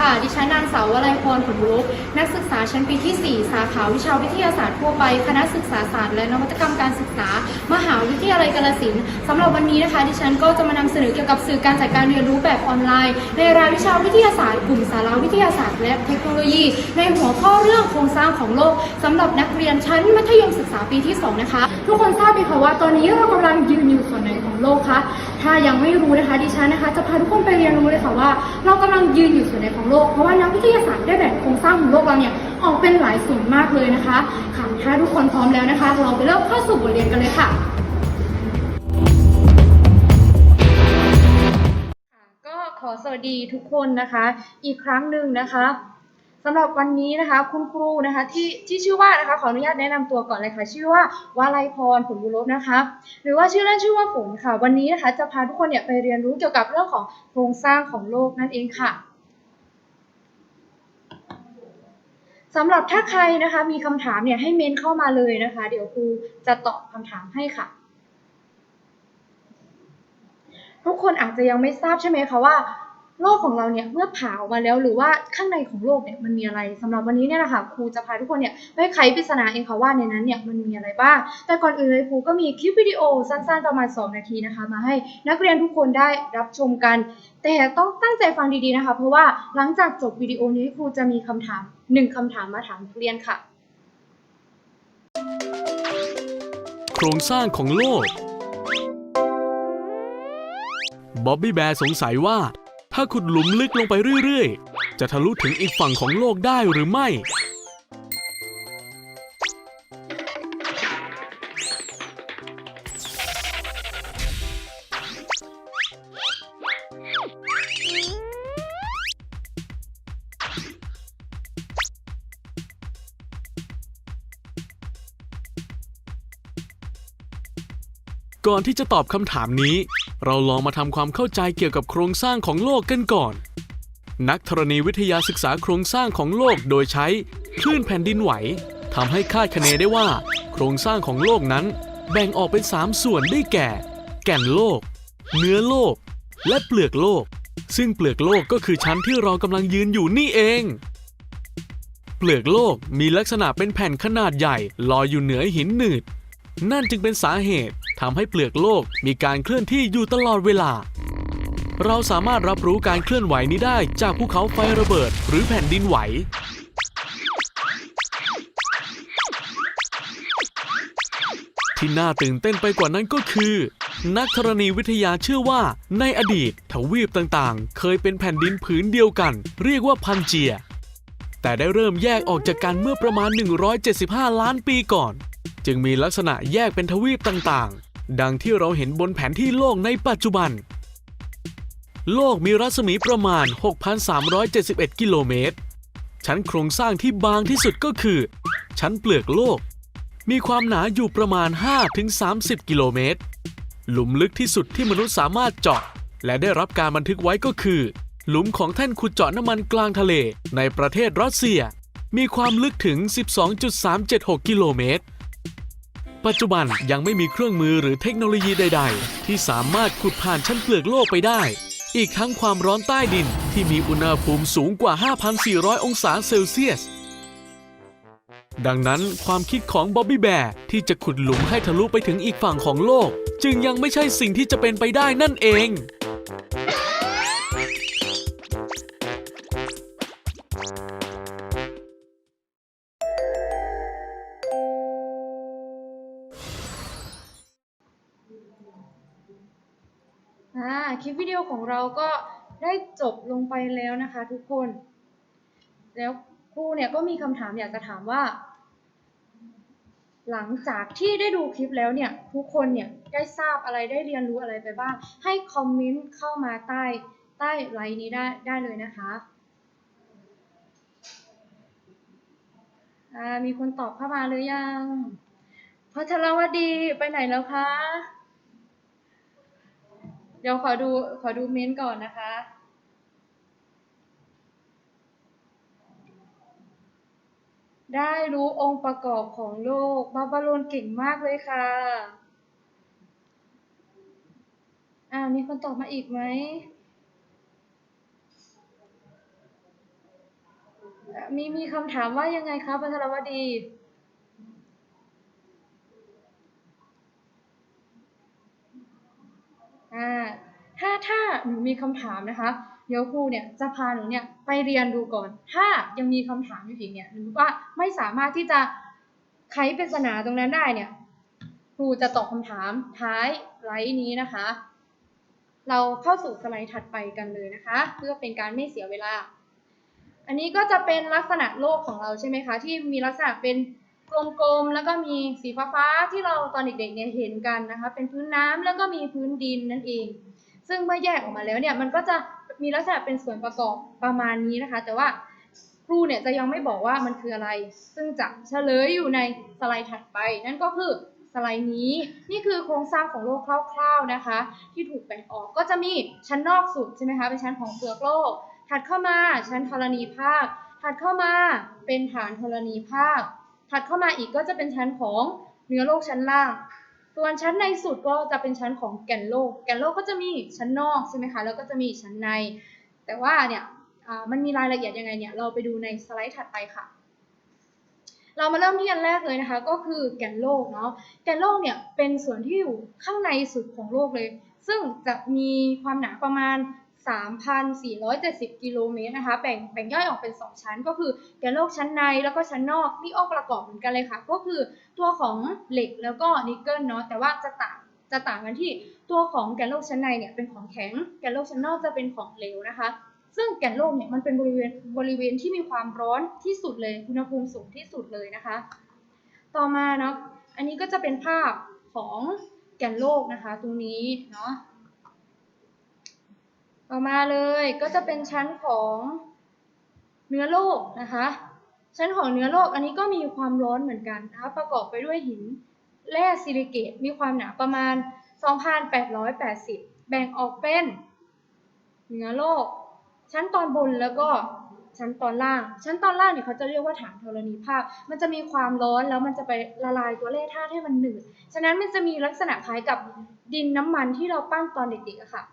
ค่ะ ดิฉันนางสาววลัยพรผลบุรุษนักศึกษาชั้นปีที่ 4 สาขาวิชาวิทยาศาสตร์ทั่วไป คณะศึกษาศาสตร์และนวัตกรรมการศึกษา มหาวิทยาลัยกาฬสินธุ์สำหรับวันนี้นะคะ ดิฉันก็จะมานำเสนอเกี่ยวกับสื่อการจัดการเรียนรู้แบบออนไลน์ ในรายวิชาวิทยาศาสตร์กลุ่มสาระวิทยาศาสตร์ และเทคโนโลยี ในหัวข้อเรื่องโครงสร้างของโลกสำหรับนักเรียนชั้นมัธยมศึกษาปีที่ 2 นะคะ ทุกคนทราบไหมคะว่าตอนนี้เรากำลังยืนอยู่ส่วน โลกคะ ถ้ายังไม่รู้นะคะดิฉันนะคะ จะพาทุกคนไปเรียนรู้เลยค่ะว่า เรากำลังยืนอยู่ส่วนไหนของโลก เพราะว่านักวิทยาศาสตร์ได้แบ่งโครงสร้างของโลกเราเนี่ยออกเป็นหลายส่วนมากเลยนะคะค่ะถ้าทุกคนพร้อมแล้วนะคะ เราไปเริ่มเข้าสู่บทเรียนกันเลยค่ะค่ะก็ขอสวัสดีทุกคนนะคะ อีกครั้งหนึ่งนะคะ สำหรับวันนี้นะคะคุณครูนะคะที่ที่ชื่อว่านะคะขออนุญาตแนะนำตัวก่อนเลยค่ะ ชื่อว่าวาลัยพรผลบุรพนะคะหรือว่าชื่อเล่นชื่อว่าฝนค่ะ วันนี้นะคะจะพาทุกคนเนี่ยไปเรียนรู้เกี่ยวกับเรื่องของโครงสร้างของโลกนั่นเองค่ะสำหรับถ้าใครนะคะมีคำถามเนี่ยให้เมนเข้ามาเลยนะคะ เดี๋ยวครูจะตอบคำถามให้ค่ะ ทุกคนอาจจะยังไม่ทราบใช่ไหมคะว่า โลกของเราเนี่ยเมื่อผ่าออกมาแล้วหรือว่าข้างในของโลกเนี่ยมันมีอะไรสำหรับวันนี้เนี่ยนะคะครูจะพาทุกคนเนี่ยไปไขปริศนาเองค่ะว่าในนั้นเนี่ยมันมีอะไรบ้าง แต่ก่อนอื่นเลยครูก็มีคลิปวิดีโอสั้นๆประมาณ 2 นาทีนะคะ มาให้นักเรียนทุกคนได้รับชมกัน แต่ต้องตั้งใจฟังดีๆนะคะ เพราะว่าหลังจากจบวิดีโอนี้ครูจะมีคำถามหนึ่งคำถามมาถามนักเรียนค่ะ โครงสร้างของโลกบ๊อบบี้แบร์สงสัยว่า ถ้าขุดหลุมลึกลงไปเรื่อยๆ จะทะลุถึงอีกฝั่งของโลกได้หรือไม่ ก่อนที่จะตอบคำถามนี้ เราลองมาทำความเข้าใจเกี่ยวกับโครงสร้างของโลกกันก่อน นักธรณีวิทยาศึกษาโครงสร้างของโลกโดยใช้คลื่นแผ่นดินไหวทำให้คาดคะเนได้ว่า โครงสร้างของโลกนั้น แบ่งออกเป็น 3 ส่วนได้แก่ แก่นโลก เนื้อโลก และเปลือกโลก ซึ่งเปลือกโลกก็คือชั้นที่เรากำลังยืนอยู่นี่เอง เปลือกโลกมีลักษณะเป็นแผ่นขนาดใหญ่ลอยอยู่เหนือหินหนืด นั่นจึงเป็นสาเหตุ ทำให้เปลือกโลกมีการเคลื่อนที่อยู่ตลอดเวลา เราสามารถรับรู้การเคลื่อนไหวนี้ได้จากภูเขาไฟระเบิด หรือแผ่นดินไหว ที่น่าตื่นเต้นไปกว่านั้นก็คือ นักธรณีวิทยาเชื่อว่า ในอดีตทวีปต่างๆ เคยเป็นแผ่นดินผืนเดียวกัน เรียกว่าพันเจีย แต่ได้เริ่มแยกออกจากกันเมื่อประมาณ 175 ล้านปีก่อนจึงมีลักษณะแยกเป็นทวีปต่างๆ ดังที่เราเห็นบนแผนที่โลกในปัจจุบัน โลกมีรัศมีประมาณ 6,371 กิโลเมตร ชั้นโครงสร้างที่บางที่สุดก็คือ ชั้นเปลือกโลก มีความหนาอยู่ประมาณ 5-30 กิโลเมตร หลุมลึกที่สุดที่มนุษย์สามารถเจาะ และได้รับการบันทึกไว้ก็คือ หลุมของแท่นขุดเจาะน้ำมันกลางทะเลในประเทศรัสเซีย มีความลึกถึง 12.376 กิโลเมตร ปัจจุบันยังไม่มีเครื่องมือหรือเทคโนโลยีใด ๆ ที่สามารถขุดผ่านชั้นเปลือกโลกไปได้ อีกทั้งความร้อนใต้ดินที่มีอุณหภูมิสูงกว่า 5,400 องศาเซลเซียส ดังนั้นความคิดของบ๊อบบี้แบร์ที่จะขุดหลุมให้ทะลุไปถึงอีกฝั่งของโลก จึงยังไม่ใช่สิ่งที่จะเป็นไปได้นั่นเอง คลิปวิดีโอของเราก็ได้จบลงไปแล้วนะคะทุกคน แล้วครูเนี่ยก็มีคำถามอยากจะถามว่า หลังจากที่ได้ดูคลิปแล้วเนี่ย ทุกคนเนี่ยได้ทราบอะไรได้เรียนรู้อะไรไปบ้าง ให้คอมเมนต์เข้ามาใต้ใต้ไลน์นี้ได้ได้เลยนะคะมีคนตอบเข้ามาหรือยังพัทรวดีไปไหนแล้วคะ เดี๋ยวขอดูขอดูเม้นต์ก่อนนะคะ ได้รู้องค์ประกอบของโลกบาบาโลนเก่งมากเลยค่ะอ่าวมีคนตอบมาอีกไหม มีมีคำถามว่ายังไงคะพัทรวดี อ่าถ้าถ้าหนูมีคำถามนะคะ เดี๋ยวครูเนี่ยจะพาหนูเนี่ยไปเรียนดูก่อน ถ้ายังมีคำถามอยู่อีกเนี่ยหรือว่าไม่สามารถที่จะไขปริศนาตรงนั้นได้เนี่ยครูจะตอบคำถามท้ายไลฟ์นี้นะคะ เราเข้าสู่สไลด์ถัดไปกันเลยนะคะ เพื่อเป็นการไม่เสียเวลา อันนี้ก็จะเป็นลักษณะโลกของเราใช่ไหมคะ ที่มีลักษณะเป็น กลมๆ แล้วก็มีสีฟ้าๆ ที่เราตอนเด็กๆ เนี่ยเห็นกันนะคะ เป็นพื้นน้ำแล้วก็มีพื้นดินนั่นเอง ซึ่งเมื่อแยกออกมาแล้วเนี่ยมันก็จะมีลักษณะเป็นส่วนประกอบประมาณนี้นะคะ แต่ว่าครูเนี่ยจะยังไม่บอกว่ามันคืออะไร ซึ่งจะเฉลยอยู่ในสไลด์ถัดไป นั่นก็คือสไลด์นี้ นี่คือโครงสร้างของโลกคร่าวๆนะคะ ที่ถูกแบ่งออกก็จะมีชั้นนอกสุดใช่ไหมคะเป็นชั้นของเปลือกโลก ถัดเข้ามาชั้นธรณีภาค ถัดเข้ามาเป็นฐานธรณีภาค ถัดเข้ามาอีกก็จะเป็นชั้นของเนื้อโลกชั้นล่าง ส่วนชั้นในสุดก็จะเป็นชั้นของแก่นโลก แก่นโลกก็จะมีชั้นนอกใช่ไหมคะ แล้วก็จะมีชั้นใน แต่ว่าเนี่ยมันมีรายละเอียดยังไงเนี่ย เราไปดูในสไลด์ถัดไปค่ะ เรามาเริ่มที่อันแรกเลยนะคะ ก็คือแก่นโลกเนาะ แก่นโลกเนี่ยเป็นส่วนที่อยู่ข้างในสุดของโลกเลย ซึ่งจะมีความหนาประมาณ 3,470 กิโลเมตรนะคะแบ่งแบ่งย่อยออกเป็น 2 ชั้น ก็คือแกนโลกชั้นในแล้วก็ชั้นนอกนี่ออกประกอบเหมือนกันเลยค่ะ ก็คือตัวของเหล็กแล้วก็นิกเกิลเนาะแต่ว่าจะต่างจะต่างกันที่ตัวของแกนโลกชั้นในเนี่ยเป็นของแข็งแกนโลกชั้นนอกจะเป็นของเหลวนะคะ ซึ่งแกนโลกเนี่ยมันเป็นบริเวณบริเวณที่มีความร้อนที่สุดเลยอุณหภูมิสูงที่สุดเลยนะคะ ต่อมาเนาะอันนี้ก็จะเป็นภาพของแกนโลกนะคะตรงนี้เนาะ ต่อมาเลยก็จะเป็นชั้นของเนื้อโลกนะคะ ชั้นของเนื้อโลกอันนี้ก็มีความร้อนเหมือนกันนะคะประกอบไปด้วยหินแร่ซิลิเกตมีความหนาประมาณ 2,880 แบ่งออกเป็นเนื้อโลก ชั้นตอนบนแล้วก็ชั้นตอนล่าง ชั้นตอนล่างเนี่ยเขาจะเรียกว่าฐานธรณีภาคมันจะมีความร้อนแล้วมันจะไปละลายตัวแร่ธาตุให้มันหนืด ฉะนั้นมันจะมีลักษณะคล้ายกับดินน้ำมันที่เราปั้นตอนเด็กๆอะค่ะ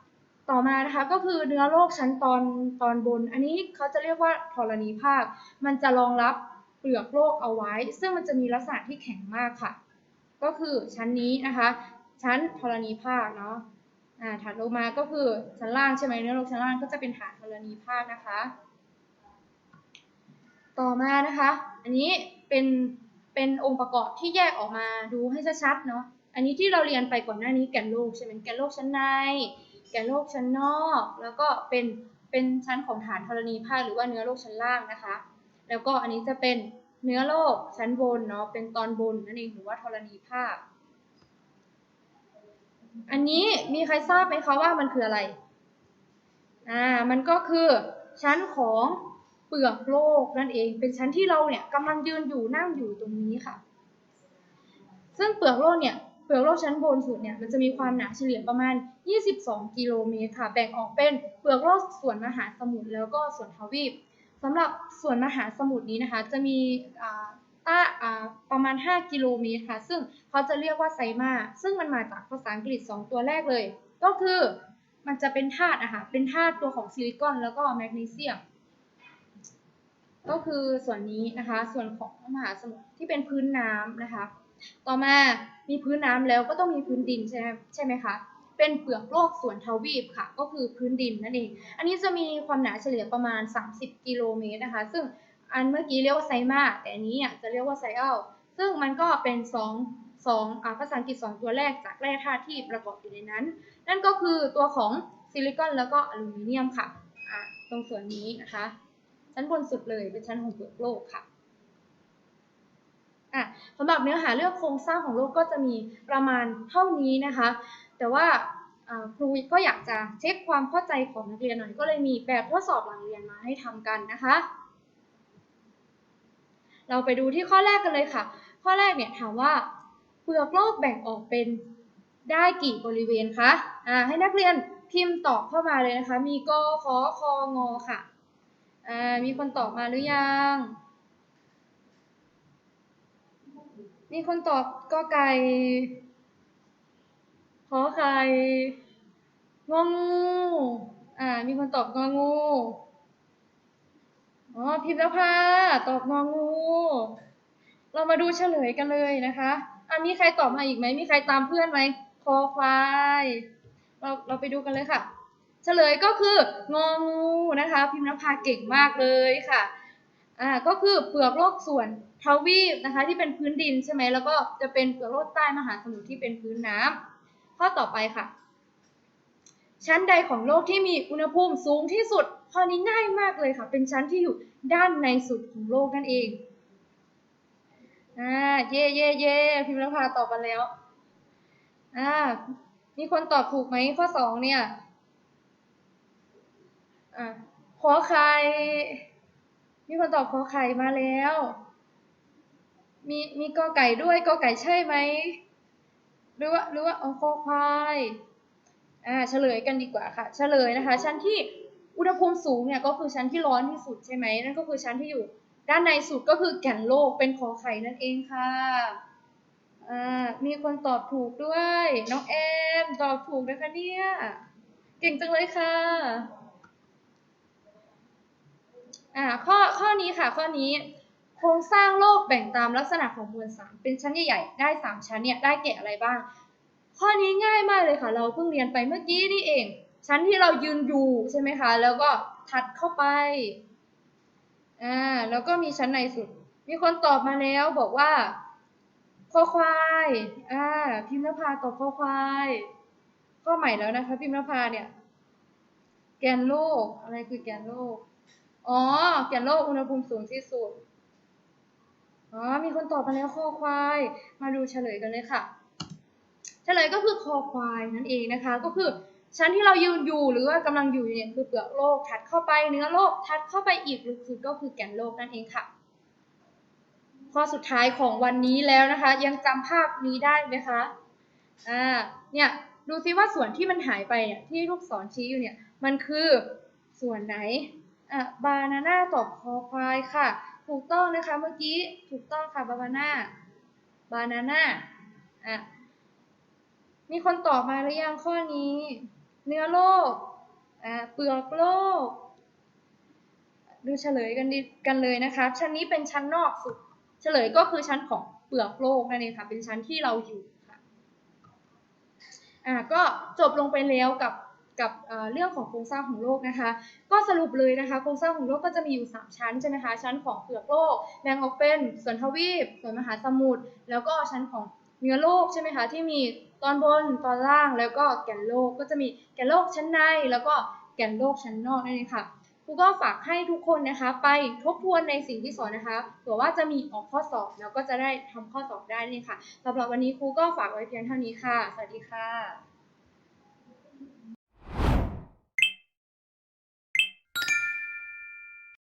ต่อมานะคะก็คือเนื้อโลกชั้นตอนตอนบน อันนี้เขาจะเรียกว่าธรณีภาค มันจะรองรับเปลือกโลกเอาไว้ ซึ่งมันจะมีลักษณะที่แข็งมากค่ะ ก็คือชั้นนี้นะคะ ชั้นธรณีภาคเนาะอ่าถัดลงมาก็คือชั้นล่างใช่ไหมเนื้อโลกชั้นล่างก็จะเป็นฐานธรณีภาคนะคะ ต่อมานะคะ อันนี้เป็นเป็นองค์ประกอบที่แยกออกมาดูให้ชัดๆเนาะอันนี้ที่เราเรียนไปก่อนหน้านี้แก่นโลกใช่ไหมแก่นโลกชั้นใน แก่โลกชั้นนอก แล้วก็เป็นเป็นชั้นของฐานธรณีภาคหรือว่าเนื้อโลกชั้นล่างนะคะ แล้วก็อันนี้จะเป็นเนื้อโลกชั้นบนเนาะเป็นตอนบนนั่นเองหรือว่าธรณีภาค อันนี้มีใครทราบไหมคะว่ามันคืออะไรอ่ามันก็คือชั้นของเปลือกโลกนั่นเอง เป็นชั้นที่เราเนี่ยกำลังยืนอยู่นั่งอยู่ตรงนี้ค่ะ ซึ่งเปลือกโลกเนี่ย เปลือกโลกชั้นบนสุดเนี่ยมันจะมีความหนาเฉลี่ยประมาณ 22 กิโลเมตรค่ะแบ่งออกเป็นเปลือกโลกส่วนมหาสมุทรแล้วก็ส่วนทวีปสำหรับส่วนมหาสมุทรนี้นะคะจะมีต้าอ่าประมาณ 5 กิโลเมตรค่ะซึ่งเขาจะเรียกว่าไซมาซึ่งมันมาจากภาษาอังกฤษ 2 ตัวแรกเลย ก็คือมันจะเป็นธาตุอะค่ะเป็นธาตุตัวของซิลิคอนแล้วก็แมกนีเซียมก็คือส่วนนี้นะคะส่วนของมหาสมุทรที่เป็นพื้นน้ำนะคะ ต่อมามีพื้นน้ำแล้วก็ต้องมีพื้นดินใช่ไหมใช่ไหมคะเป็นเปลือกโลกส่วนทวีปค่ะ ก็คือพื้นดินนั่นเอง อันนี้จะมีความหนาเฉลี่ยประมาณ 30 กิโลเมตรนะคะ ซึ่งอันเมื่อกี้เรียกว่าไซมาแต่อันนี้อะจะเรียกว่าไซอัลซึ่งมันก็เป็นสองสองอ่าภาษาอังกฤษสองตัวแรกจากแร่ธาตุที่ประกอบอยู่ในนั้น นั่นก็คือตัวของซิลิคอนแล้วก็อลูมิเนียมค่ะ ตรงส่วนนี้นะคะ ชั้นบนสุดเลยเป็นชั้นของเปลือกโลกค่ะ อะสำหรับเนื้อหาเรื่องโครงสร้างของโลกก็จะมีประมาณเท่านี้นะคะ แต่ว่าครูก็อยากจะเช็คความเข้าใจของนักเรียนหน่อย ก็เลยมีแบบทดสอบหลังเรียนมาให้ทำกันนะคะ เราไปดูที่ข้อแรกกันเลยค่ะ ข้อแรกเนี่ยถามว่าเปลือกโลกแบ่งออกเป็นได้กี่บริเวณคะอ่าให้นักเรียนพิมพ์ตอบเข้ามาเลยนะคะ มีกขอคองอค่ะอ่ามีคนตอบมาหรือยัง มีคนตอบก็ไก่ขอไข่งองู อ่า มีคนตอบงองูออ๋อ พิมพ์แล้วค่ะ ตอบงองู เรามาดูเฉลยกันเลยนะคะ อะมีใครตอบมาอีกไหม มีใครตามเพื่อนไหมคอควาย เราเราไปดูกันเลยค่ะ เฉลยก็คืององูนะคะ พิมพ์นภาเก่งมากเลยค่ะ อ่า ก็คือเปลือกโลกส่วน ทวีปนะคะที่เป็นพื้นดินใช่ไหมแล้วก็จะเป็นเปลือกโลกใต้มหาสมุทรที่เป็นพื้นน้ำข้อต่อไปค่ะ ชั้นใดของโลกที่มีอุณหภูมิสูงที่สุดข้อนี้ง่ายมากเลยค่ะ เป็นชั้นที่อยู่ด้านในสุดของโลกนั่นเองอ่าเย่เย่เย่พิมพ์นภาตอบมาแล้วอ่ามีคนตอบถูกไหมข้อสองเนี่ยอ่าขอไข่มีคนตอบขอไข่มาแล้ว มีมีกอไก่ด้วยกอไก่ใช่ไหมหรือว่าหรือว่าอ๋อคอควายอ่าเฉลยกันดีกว่าค่ะ เฉลยนะคะ ชั้นที่อุณหภูมิสูงเนี่ยก็คือชั้นที่ร้อนที่สุดใช่ไหมนั่นก็คือชั้นที่อยู่ ด้านในสุดก็คือแก่นโลกเป็นขอไข่นั่นเองค่ะอ่ามีคนตอบถูกด้วยน้องแอมตอบถูกนะคะเนี่ยเก่งจังเลยค่ะอ่าข้อข้อนี้ค่ะข้อนี้ โครงสร้างโลกแบ่งตามลักษณะของมวลสารเป็นชั้นใหญ่ๆได้สามชั้นเนี่ยได้แก่อะไรบ้าง ข้อนี้ง่ายมากเลยค่ะ เราเพิ่งเรียนไปเมื่อกี้นี่เอง ชั้นที่เรายืนอยู่ใช่ไหมคะ แล้วก็ถัดเข้าไปอ่าแล้วก็มีชั้นในสุด มีคนตอบมาแล้วบอกว่าคอควายอ่าพิมพ์นภาตอบคอควายข้อใหม่แล้วนะคะ พิมพ์นภาเนี่ย แกนโลกอะไรคือแกนโลกอ๋อแกนโลกอุณหภูมิสูงที่สุด อ๋อ มีคนตอบมาแล้วคอควาย มาดูเฉลยกันเลยค่ะ เฉลยก็คือคอควายนั่นเองนะคะ ก็คือชั้นที่เรายืนอยู่หรือว่ากำลังอยู่เนี่ยคือเปลือกโลกถัดเข้าไปเนื้อโลกถัดเข้าไปอีกลึกสุดก็คือแก่นโลกนั่นเองค่ะ ข้อสุดท้ายของวันนี้แล้วนะคะ ยังจำภาพนี้ได้ไหมคะ อ่า เนี่ยดูซิว่าส่วนที่มันหายไปเนี่ยที่ลูกศรชี้อยู่เนี่ยมันคือส่วนไหนอะบานาน่าตอบคอควายค่ะ ถูกต้องนะคะเมื่อกี้ถูกต้องค่ะบานาน่าบานาน่าอะมีคนตอบมาหรือยังข้อนี้ เนื้อโลกอะเปลือกโลก ดูเฉลยกันดีกันเลยนะคะ ชั้นนี้เป็นชั้นนอกสุด เฉลยก็คือชั้นของเปลือกโลกนั่นเองค่ะ เป็นชั้นที่เราอยู่ค่ะอ่าก็จบลงไปแล้วกับ กับเรื่องของโครงสร้างของโลกนะคะ ก็สรุปเลยนะคะ โครงสร้างของโลกก็จะมีอยู่ 3 ชั้นใช่ไหมคะชั้นของเปลือกโลกแบ่งออกเป็นส่วนทวีป ส่วนมหาสมุทรแล้วก็ชั้นของเนื้อโลกใช่ไหมคะที่มีตอนบนตอนล่างแล้วก็แก่นโลกก็จะมีแก่นโลกชั้นใน แล้วก็แก่นโลกชั้นนอกนั่นเองค่ะครูก็ฝากให้ทุกคนนะคะ ไปทบทวนในสิ่งที่สอนนะคะเผื่อว่าจะมีออกข้อสอบแล้วก็จะได้ทำข้อสอบได้นี่ค่ะสำหรับวันนี้ครูก็ฝากไว้เพียงเท่านี้ค่ะ สวัสดีค่ะ